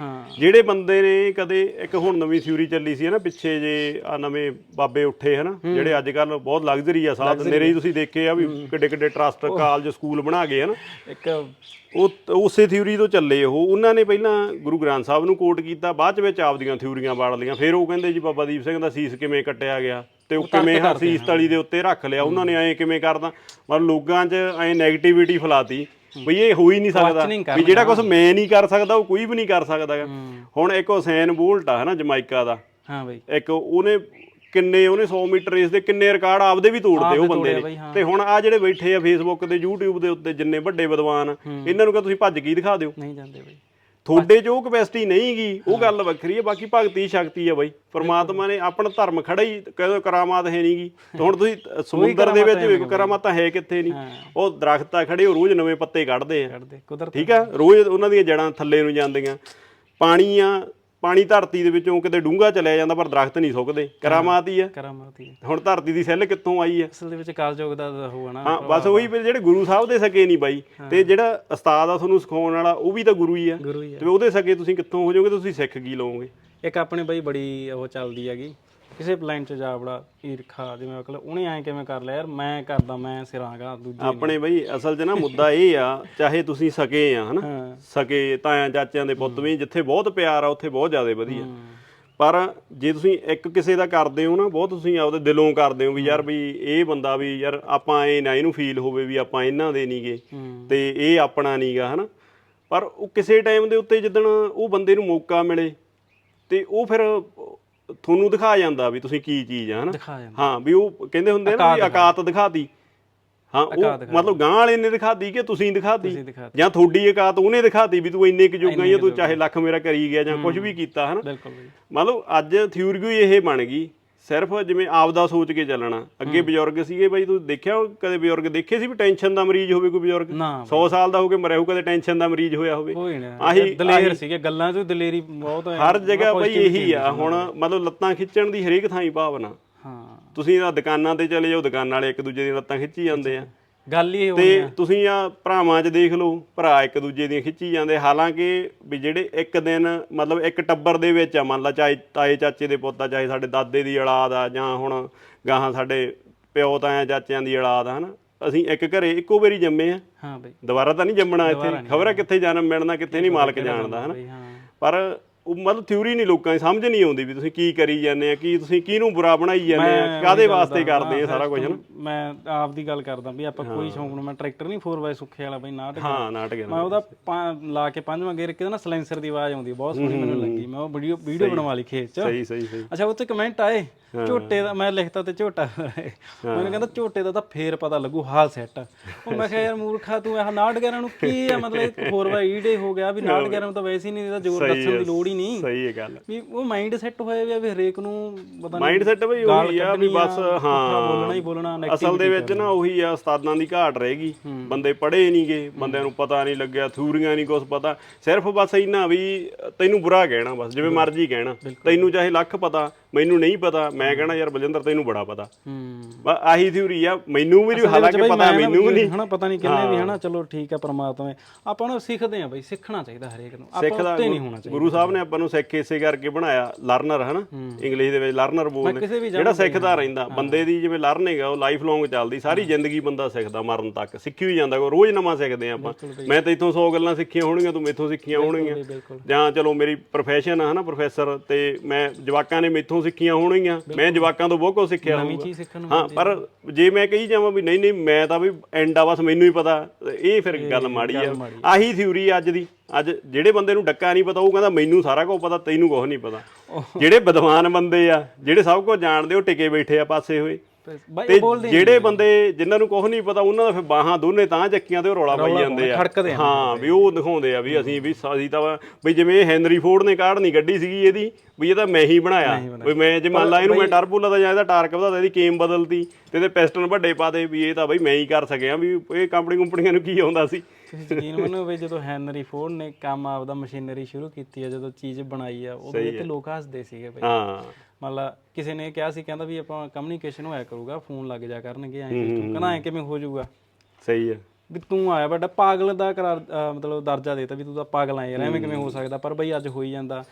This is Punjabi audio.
ਹਾਂ। ਜਿਹੜੇ ਬੰਦੇ ਨੇ ਕਦੇ ਇੱਕ ਹੁਣ ਨਵੀਂ ਥਿਊਰੀ ਚੱਲੀ ਸੀ ਨਾ ਪਿੱਛੇ ਜੇ ਆ ਨਵੇਂ ਬਾਬੇ ਉੱਠੇ ਹਨਾ ਜਿਹੜੇ ਅੱਜ ਕੱਲ ਬਹੁਤ ਲਗਜ਼ਰੀ ਆ ਨੇਰੇ ਹੀ ਤੁਸੀਂ ਦੇਖੇ ਆ ਵੀ ਕਿੱਡੇ ਕਿੱਡੇ ਟਰਸਟ ਕਾਲਜ ਸਕੂਲ ਬਣਾ ਗਏ ਹਨਾ। ਇੱਕ ਉਹ ਉਸੇ ਥਿਊਰੀ ਤੋਂ ਚੱਲੇ ਉਹ। ਉਹਨਾਂ ਨੇ ਪਹਿਲਾਂ ਗੁਰੂ ਗ੍ਰੰਥ ਸਾਹਿਬ ਨੂੰ ਕੋਟ ਕੀਤਾ ਬਾਅਦ ਚ ਵਿੱਚ ਆਪਦੀਆਂ ਥਿਊਰੀਆਂ ਬਾੜ ਲਈਆਂ। ਫਿਰ ਉਹ ਕਹਿੰਦੇ ਜੀ ਬਾਬਾ ਦੀਪ ਸਿੰਘ ਦਾ ਸੀਸ ਕਿਵੇਂ ਕੱਟਿਆ ਗਿਆ ਤੇ ਉਹ ਕਿਵੇਂ ਹਾਂ ਸੀਸ ਤਲੀ ਦੇ ਉੱਤੇ ਰੱਖ ਲਿਆ। ਉਹਨਾਂ ਨੇ ਐਂ ਕਿਵੇਂ ਕਰਦਾ। ਮਤਲਬ ਲੋਕਾਂ 'ਚ ਐਂ 네ਗੇਟਿਵਿਟੀ ਫੈਲਾਤੀ। ਵੀ ਇਹ ਹੋ ਹੀ ਨਹੀਂ ਸਕਦਾ ਵੀ ਜਿਹੜਾ ਕੁਝ ਮੈਂ ਨਹੀਂ ਕਰ ਸਕਦਾ ਉਹ ਕੋਈ ਵੀ ਨਹੀਂ ਕਰ ਸਕਦਾ। ਹੁਣ ਇੱਕ ਹੁਸੈਨ ਬੋਲਟ ਆ ਹਨਾ ਜਮਾਈਕਾ ਦਾ। ਹਾਂ ਬਈ। ਇੱਕ ਉਹਨੇ ਕਿੰਨੇ ਉਹਨੇ 100 ਮੀਟਰ ਰੇਸ ਦੇ ਕਿੰਨੇ ਰਿਕਾਰਡ ਆਪਦੇ ਵੀ ਤੋੜਦੇ ਉਹ ਬੰਦੇ ਨੇ। ਤੇ ਹੁਣ ਆ ਜਿਹੜੇ ਬੈਠੇ ਆ ਫੇਸਬੁੱਕ ਤੇ YouTube ਦੇ ਉੱਤੇ ਜਿੰਨੇ ਵੱਡੇ ਵਿਦਵਾਨ ਇਹਨਾਂ ਨੂੰ ਕਹ ਤੁਸੀਂ ਭੱਜ ਕੀ ਦਿਖਾ ਦਿਓ। ਨਹੀਂ ਜਾਂਦੇ ਬਈ। ਤੁਹਾਡੇ ਉਹ ਕਪੈਸਿਟੀ ਨਹੀਂ ਗੀ ਉਹ ਗੱਲ ਵੱਖਰੀ ਹੈ ਬਾਕੀ ਭਗਤੀ ਸ਼ਕਤੀ ਹੈ ਬਾਈ। ਪ੍ਰਮਾਤਮਾ ਨੇ ਆਪਣਾ ਧਰਮ ਖੜਾ ਹੀ ਕਹਿੰਦੇ ਕਰਾਮਾਤ ਹੈ ਨਹੀਂਗੀ। ਹੁਣ ਤੁਸੀਂ ਸਮੁੰਦਰ ਦੇ ਵਿੱਚ ਵੇਖੋ ਕਰਾਮਾਤਾਂ ਹੈ ਕਿੱਥੇ ਨਹੀਂ। ਉਹ ਦਰਖਤ ਖੜੇ ਉਹ ਰੋਜ਼ ਨਵੇਂ ਪੱਤੇ ਕੱਢਦੇ ਆ। ਠੀਕ ਆ? ਰੋਜ਼ ਉਹਨਾਂ ਦੀਆਂ ਜੜਾਂ ਥੱਲੇ ਨੂੰ ਜਾਂਦੀਆਂ। ਪਾਣੀ ਆ ਪਾਣੀ ਧਰਤੀ ਦੇ ਵਿੱਚੋਂ ਕਿਤੇ ਡੂੰਘਾ ਚਲਿਆ ਜਾਂਦਾ ਪਰ ਦਰਖਤ ਨਹੀਂ ਸੁੱਕਦੇ। ਕਰਾਮਾਤ ਹੀ ਆ। ਕਰਾਮਾਤੀ ਹੁਣ ਧਰਤੀ ਦੀ ਸੈੱਲ ਕਿੱਥੋਂ ਆਈ ਆ? ਅਸਲ ਦੇ ਵਿੱਚ ਕਾਲਯੁਗ ਦਾ ਹੋਣਾ ਨਾ ਹਾਂ ਬਸ ਉਹੀ ਵੀ ਜਿਹੜੇ ਗੁਰੂ ਸਾਹਿਬ ਦੇ ਸਕੇ ਨਹੀਂ ਬਾਈ ਤੇ ਜਿਹੜਾ ਉਸਤਾਦ ਆ ਤੁਹਾਨੂੰ ਸਿਖਾਉਣ ਵਾਲਾ ਉਹ ਵੀ ਤਾਂ ਗੁਰੂ ਹੀ ਆ। ਗੁਰੂ ਹੀ ਆ। ਤੇ ਉਹਦੇ ਸਕੇ ਤੁਸੀਂ ਕਿੱਥੋਂ ਹੋ ਜਾਓਗੇ ਤੁਸੀਂ ਸਿੱਖ ਕੀ ਲਓਗੇ? ਇੱਕ ਆਪਣੇ ਬਈ ਬੜੀ ਉਹ ਚੱਲਦੀ ਹੈਗੀ। ਕਿਸੇ ਪਲਾਨ ਚ ਜਾ ਬੜਾ ਈਰਖਾ ਜਿਵੇਂ ਅਕਲ ਉਹਨੇ ਐਂ ਕਿਵੇਂ ਕਰ ਲਿਆ ਯਾਰ ਮੈਂ ਕਰਦਾ ਮੈਂ ਸਿਰਾਂਗਾ ਦੂਜੇ ਆਪਣੇ ਬਈ ਅਸਲ 'ਚ ਨਾ ਮੁੱਦਾ ਇਹ ਆ ਚਾਹੇ ਤੁਸੀਂ ਸਕੇ ਆ ਹਨਾ? ਹਾਂ। ਸਕੇ ਤਾਇਆਂ ਚਾਚਿਆਂ ਦੇ ਪੁੱਤ ਵੀ ਜਿੱਥੇ ਬਹੁਤ ਪਿਆਰ ਆ ਉੱਥੇ ਬਹੁਤ ਜ਼ਿਆਦਾ ਵਧੀਆ। ਪਰ ਜੇ ਤੁਸੀਂ ਇੱਕ ਕਿਸੇ ਦਾ ਕਰਦੇ ਹੋ ਨਾ ਬਹੁਤ ਤੁਸੀਂ ਆਪਦੇ ਦਿਲੋਂ ਕਰਦੇ ਹੋ ਵੀ ਯਾਰ ਵੀ ਇਹ ਬੰਦਾ ਵੀ ਯਾਰ ਆਪਾਂ ਇਹ ਨਾ ਇਹਨੂੰ ਫੀਲ ਹੋਵੇ ਵੀ ਆਪਾਂ ਇਹਨਾਂ ਦੇ ਨਹੀਂਗੇ ਹੂੰ। ਤੇ ਇਹ ਆਪਣਾ ਨਹੀਂਗਾ ਹਨਾ? ਪਰ ਉਹ ਕਿਸੇ ਟਾਈਮ ਦੇ ਉੱਤੇ ਜਿੱਦਣ ਉਹ ਬੰਦੇ ਨੂੰ ਮੌਕਾ ਮਿਲੇ ਤੇ ਉਹ ਫਿਰ ਤੁਹਾਨੂੰ ਦਿਖਾ ਜਾਂਦਾ ਵੀ ਤੁਸੀਂ ਕੀ ਚੀਜ਼ ਆ ਹਨਾ? ਦਿਖਾ ਜਾਂਦਾ। ਹਾਂ ਵੀ ਉਹ ਕਹਿੰਦੇ ਹੁੰਦੇ ਆ ਨਾ ਵੀ ਔਕਾਤ ਦਿਖਾਤੀ। ਹਾਂ ਉਹ ਮਤਲਬ ਗਾਂ ਵਾਲੇ ਨੇ ਦਿਖਾਤੀ ਕਿ ਤੁਸੀਂ ਦਿਖਾਤੀ? ਤੁਸੀਂ ਦਿਖਾ ਜਾਂ ਤੁਹਾਡੀ ਔਕਾਤ ਉਹਨੇ ਦਿਖਾਤੀ ਵੀ ਤੂੰ ਇੰਨੇ ਕੁ ਜੋਗਾ ਹੀ ਆ ਤੂੰ ਚਾਹੇ ਲੱਖ ਮੇਰਾ ਕਰੀ ਗਿਆ ਜਾਂ ਕੁਝ ਵੀ ਕੀਤਾ ਹਨਾ? ਬਿਲਕੁਲ ਬਈ। ਮਤਲਬ ਅੱਜ ਥਿਊਰੀ ਹੀ ਇਹ ਬਣ ਗਈ ਸਿਰਫ ਜਿਵੇਂ ਆਪ ਦਾ ਸੋਚ ਕੇ ਚੱਲਣਾ। ਅੱਗੇ ਬਜ਼ੁਰਗ ਸੀਗੇ ਬਾਈ ਤੂੰ ਦੇਖਿਆ ਕਦੇ ਬਜ਼ੁਰਗ ਦੇਖੇ ਸੀ ਵੀ ਟੈਨਸ਼ਨ ਦਾ ਮਰੀਜ਼ ਹੋਵੇ ਕੋਈ ਬਜ਼ੁਰਗ? ਨਾ 100 ਸਾਲ ਦਾ ਹੋ ਕੇ ਮਰਿਆ ਹੋ ਕਦੇ ਟੈਨਸ਼ਨ ਦਾ ਮਰੀਜ਼ ਹੋਇਆ ਹੋਵੇ? ਆਹੀ- ਦਲੇਰ ਸੀਗੇ ਗੱਲਾਂ ਚ ਦਲੇਰੀ ਬਹੁਤ ਹਰ ਜਗ੍ਹਾ ਬਈ ਇਹੀ ਆ। ਹੁਣ ਮਤਲਬ ਲੱਤਾਂ ਖਿੱਚਣ ਦੀ ਹਰੇਕ ਥਾਂ ਹੀ ਭਾਵਨਾ। ਹਾਂ। ਤੁਸੀਂ ਆ ਦੁਕਾਨਾਂ ਤੇ ਚਲੇ ਜਾਓ ਦੁਕਾਨ ਵਾਲੇ ਇੱਕ ਦੂਜੇ ਦੀਆਂ ਲੱਤਾਂ ਖਿੱਚੀ ਜਾਂਦੇ ਆ। ਗੱਲ ਹੀ ਹੋਣੀ ਤੇ ਤੁਸੀਂ ਆ ਭਰਾਵਾਂ 'ਚ ਦੇਖ ਲਓ ਭਰਾ ਇੱਕ ਦੂਜੇ ਦੀਆਂ ਖਿੱਚੀ ਜਾਂਦੇ। ਹਾਲਾਂਕਿ ਵੀ ਜਿਹੜੇ ਇੱਕ ਦਿਨ ਮਤਲਬ ਇੱਕ ਟੱਬਰ ਦੇ ਵਿੱਚ ਆ ਮੰਨ ਲਾ ਚਾਹੇ ਤਾਏ ਚਾਚੇ ਦੇ ਪੁੱਤ ਆ ਚਾਹੇ ਸਾਡੇ ਦਾਦੇ ਦੀ ਔਲਾਦ ਆ ਜਾਂ ਹੁਣ ਗਾਹਾਂ ਸਾਡੇ ਪਿਓ ਤਾਇਆ ਚਾਚਿਆਂ ਦੀ ਔਲਾਦ ਆ ਹਨਾ? ਅਸੀਂ ਇੱਕ ਘਰੇ ਇੱਕੋ ਵਾਰੀ ਜੰਮੇ ਆ। ਹਾਂ ਬਈ। ਦੁਬਾਰਾ ਤਾਂ ਨਹੀਂ ਜੰਮਣਾ ਇੱਥੇ। ਖਬਰ ਹੈ ਕਿੱਥੇ ਜਨਮ ਮਿਲਣਾ ਕਿੱਥੇ ਨਹੀਂ ਮਾਲਕ ਜਾਣਦਾ ਹਨਾ? ਪਰ ਉਹ ਮਤਲਬ ਥਿਊਰੀ ਨਹੀਂ ਲੋਕਾਂ ਦੀ ਸਮਝ ਨਹੀਂ ਆਉਂਦੀ ਵੀ ਤੁਸੀਂ ਕੀ ਕਰੀ ਜਾਂਦੇ ਆ ਕੀ ਤੁਸੀਂ ਕਿਹਨੂੰ ਬੁਰਾ ਬਣਾਈ ਜਾਂਦੇ ਆ ਕਾਦੇ ਵਾਸਤੇ ਕਰਦੇ ਆ ਸਾਰਾ ਕੁਝ ਹਨਾ? ਮੈਂ ਆਪ ਦੀ ਗੱਲ ਕਰਦਾ ਵੀ ਆਪਾਂ ਕੋਈ ਸ਼ੌਂਕ ਨੂੰ ਮੈਂ ਟਰੈਕਟਰ ਨਹੀਂ 4x ਸੁੱਖੇ ਵਾਲਾ ਬਈ ਨਾਟਕ ਹਾਂ ਨਾਟਕ ਮੈਂ ਉਹਦਾ ਲਾ ਕੇ ਪੰਜਵਾਂ ਗੇਰ ਕਿਤੇ ਨਾ ਸਲੈਂਸਰ ਦੀ ਆਵਾਜ਼ ਆਉਂਦੀ ਬਹੁਤ ਸੋਹਣੀ ਮੈਨੂੰ ਲੱਗੀ। ਮੈਂ ਉਹ ਵੀਡੀਓ ਵੀਡੀਓ ਬਣਵਾ ਲਈ ਖੇਤ ਚ। ਸਹੀ ਸਹੀ ਸਹੀ। ਅੱਛਾ ਉੱਥੇ ਕਮੈਂਟ ਆਏ ਝੋਟੇ ਦਾ ਮੈਂ ਲਿਖਤਾ ਤੇ ਝੋਟਾ। ਮੈਨੂੰ ਕਹਿੰਦਾ ਝੋਟੇ ਦਾ ਤਾਂ ਫੇਰ ਪਤਾ ਲੱਗੂ ਹਾਲ ਸੈੱਟ ਉਹ ਮੈਂ ਕਿਹਾ ਯਾਰ ਮੂਰਖਾ ਤੂੰ ਇਹ 911 ਨੂੰ ਕੀ ਆ? ਮਤਲਬ ਹੋਰ ਵਾਰ ਈਡੇ ਹੋ ਗਿਆ ਵੀ 911 ਨੂੰ ਤਾਂ ਵੈਸੇ ਹੀ ਨਹੀਂ ਇਹਦਾ ਜ਼ੋਰ ਦੱਸਣ ਦੀ ਲੋੜ ਹੀ ਨਹੀਂ। ਸਹੀ ਹੈ ਗੱਲ। ਵੀ ਉਹ ਮਾਈਂਡ ਸੈੱਟ ਹੋਇਆ ਵੀ ਆ ਵੀ ਹਰੇਕ ਨੂੰ ਪਤਾ ਨਹੀਂ ਮਾਈਂਡ ਸੈਟ ਬਈ ਉਹੀ ਆ ਵੀ ਬਸ ਪੁੱਠਾ ਬੋਲਣਾ ਹਾਂ ਹੀ ਬੋਲਣਾ ਅਸਲ ਦੇ ਵਿੱਚ ਨਾ ਉਹੀ ਆ ਉਸਤਾਦਾਂ ਦੀ ਘਾਟ ਰਹੇਗੀ ਬੰਦੇ ਪੜ੍ਹੇ ਨਹੀਂਗੇ ਬੰਦਿਆਂ ਨੂੰ ਪਤਾ ਨਹੀਂ ਲੱਗਿਆ ਥਿਊਰੀਆਂ ਨਹੀਂ ਕੁਝ ਪਤਾ। ਸਿਰਫ ਬਸ ਇੰਨਾ ਵੀ ਤੈਨੂੰ ਬੁਰਾ ਕਹਿਣਾ ਬਸ ਜਿਵੇਂ ਮਰਜ਼ੀ ਕਹਿਣਾ। ਤੈਨੂੰ ਚਾਹੇ ਲੱਖ ਪਤਾ ਮੈਨੂੰ ਨਹੀਂ ਪਤਾ ਮੈਂ ਕਹਿਣਾ ਯਾਰ ਬਲਜਿੰਦਰ ਤੈਨੂੰ ਬੜਾ ਪਤਾ। ਹੂੰ। ਆਹੀ ਥਿਊਰੀ ਆ ਮੈਨੂੰ ਵੀ ਨਹੀਂ ਹਾਲਾਂਕਿ ਪਤਾ ਮੈਨੂੰ ਵੀ ਨਹੀਂ ਹਨਾ ਪਤਾ ਨਹੀਂ ਕਿੰਨੇ ਵੀ ਹਨਾ ਚਲੋ ਠੀਕ ਹੈ ਪ੍ਰਮਾਤਮਾ। ਆਪਾਂ ਨੂੰ ਸਿੱਖਦੇ ਆ ਬਈ ਸਿੱਖਣਾ ਚਾਹੀਦਾ ਹਰੇਕ ਨੂੰ। ਆਪਾਂ ਉੱਤੇ ਨਹੀਂ ਹੋਣਾ ਚਾਹੀਦਾ। ਗੁਰੂ ਸਾਹਿਬ ਨੇ ਆਪਾਂ ਨੂੰ ਸਿੱਖ ਇਸੇ ਕਰਕੇ ਬਣਾਇਆ ਲਰਨਰ ਹਨਾ। ਇੰਗਲਿਸ਼ ਦੇ ਵਿੱਚ ਲਰਨਰ ਬੋਲਦੇ ਜਿਹੜਾ ਸਿੱਖਦਾ ਰਹਿੰਦਾ ਬੰਦੇ ਦੀ ਜਿਵੇਂ ਲਰਨਿੰਗ ਆ ਉਹ ਲਾਈਫ ਲੌਂਗ ਚੱਲਦੀ ਸਾਰੀ ਜ਼ਿੰਦਗੀ ਬੰਦਾ ਸਿੱਖਦਾ ਮਰਨ ਤੱਕ ਸਿੱਖੀ ਹੋਈ ਜਾਂਦਾ ਕੋਈ ਰੋਜ਼ ਨਵਾਂ ਸਿੱਖਦੇ ਆ ਆਪਾਂ। ਮੈਂ ਤਾਂ ਇਥੋਂ 100 ਗੱਲਾਂ ਸਿੱਖੀਆਂ ਹੋਣਗੀਆਂ ਤੂੰ ਮੈਥੋਂ ਸਿੱਖੀਆਂ ਹੋਣਗੀਆਂ। ਜਾਂ ਚਲੋ ਮੇਰੀ ਪ੍ਰੋਫੈਸ਼ਨ ਆ ਹਨਾ ਪ੍ਰੋਫੈਸਰ ਤੇ ਮੈਂ ਜਵਾਕਾਂ ਨੇ ਮੈਥੋਂ ਸਿੱਖੀਆਂ ਹੋਣਗੀਆਂ। ਮੈਂ ਜਵਾਕਾਂ ਤੋਂ ਬਹੁਤ ਕੁਝ ਸਿੱਖਿਆ ਨਵੀਂ ਹੋਊਗਾ। ਚੀਜ਼ ਸਿੱਖਣ ਨੂੰ ਹਾਂ ਪਰ ਜੇ ਮੈਂ ਕਹੀ ਜਾਵਾਂ ਵੀ ਨਹੀਂ ਨਹੀਂ ਮੈਂ ਤਾਂ ਵੀ ਐਂਡ ਆ ਬਸ ਮੈਨੂੰ ਹੀ ਪਤਾ। ਇਹ ਫਿਰ ਗੱਲ ਮਾੜੀ ਆ। ਆਹੀ ਥਿਊਰੀ ਅੱਜ ਦੀ। ਅੱਜ ਜਿਹੜੇ ਬੰਦੇ ਨੂੰ ਡੱਕਾ ਨਹੀਂ ਪਤਾ ਉਹ ਕਹਿੰਦਾ ਮੈਨੂੰ ਸਾਰਾ ਕੁਝ ਪਤਾ ਤੈਨੂੰ ਕੁਝ ਨਹੀਂ ਪਤਾ। ਜਿਹੜੇ ਵਿਦਵਾਨ ਬੰਦੇ ਆ ਜਿਹੜੇ ਸਭ ਕੁਝ ਜਾਣਦੇ ਉਹ ਟਿਕੇ ਬੈਠੇ ਆ ਪਾਸੇ ਹੋਏ। ਤੇ ਜਿਹੜੇ ਬੰਦੇ ਜਿਨ੍ਹਾਂ ਨੂੰ ਕੁਝ ਨਹੀਂ ਪਤਾ ਉਹਨਾਂ ਦਾ ਫਿਰ ਬਾਹਾਂ ਦੋਨੇ ਤਾਂ ਚੱਕੀਆਂ ਤੇ ਉਹ ਰੌਲਾ ਪਾਈ ਜਾਂਦੇ ਆ। ਆ। ਹਾਂ ਵੀ ਉਹ ਦਿਖਾਉਂਦੇ ਆ ਵੀ ਅਸੀਂ ਵੀ ਅਸੀਂ ਤਾਂ ਵੀ ਜਿਵੇਂ ਹੈਨਰੀ ਫੋਰਡ ਨੇ ਕਾਢ ਨਹੀਂ ਗੱਡੀ ਸੀਗੀ ਇਹਦੀ ਵੀ ਇਹ ਤਾਂ ਮੈਂ ਹੀ ਬਣਾਇਆ। ਵੀ ਮੈਂ ਜੇ ਮੰਨ ਲਾ ਇਹਨੂੰ ਮੈਂ ਟਰਬੋ ਲਾਦਾ ਜਾਂ ਇਹਦਾ ਟਾਰਕ ਵਧਾਦਾ ਇਹਦੀ ਕੇਮ ਬਦਲਤੀ ਤੇ ਇਹਦੇ ਪਿਸਟਨ ਵੱਡੇ ਪਾਦੇ ਵੀ ਇਹ ਤਾਂ ਬਈ ਮੈਂ ਹੀ ਕਰ ਸਕਿਆ ਵੀ ਇਹ ਕੰਪਨੀ ਕੰਪਨੀਆਂ ਨੂੰ ਕੀ ਆਉਂਦਾ ਸੀ। ਤੁਸੀਂ ਯਕੀਨ ਮੰਨੋ ਵੀ ਜਦੋਂ ਹੈਨਰੀ ਫੋਰਡ ਨੇ ਕੰਮ ਆਪਦਾ ਮਸ਼ੀਨਰੀ ਸ਼ੁਰੂ ਕੀਤੀ ਹੈ ਜਦੋਂ ਚੀਜ਼ ਬਣਾਈ ਆ ਉਦੋਂ ਤੇ ਲੋਕ ਹੱਸਦੇ ਸੀਗੇ ਬਈ। ਹਾਂ। ਮੰਨ ਲਾ ਕਿਸੇ ਨੇ ਕਿਹਾ ਸੀ ਕਹਿੰਦਾ ਵੀ ਆਪਾਂ ਕਮਿਊਨੀਕੇਸ਼ਨ ਹੋਇਆ ਕਰੂਗਾ ਫੋਨ ਲੱਗ ਜਾ ਕਰਨਗੇ ਐਂ ਸਿਸਟਮ। ਕਹਿੰਦਾ ਐਂ ਕਿਵੇਂ ਹੋ ਜਾਊਗਾ? ਸਹੀ ਹੈ ਵੀ ਤੂੰ ਆਇਆ ਬੜਾ ਪਾਗਲ ਦਾ ਕਰਾਰ ਅਹ ਮਤਲਬ ਦਰਜਾ ਦੇਤਾ ਵੀ ਤੂੰ ਤਾਂ ਪਾਗਲ ਆ ਯਾਰ ਐਵੇਂ ਕਿਵੇਂ ਹੋ ਸਕਦਾ? ਪਰ ਬਈ ਅੱਜ ਹੋਈ ਜਾਂਦਾ।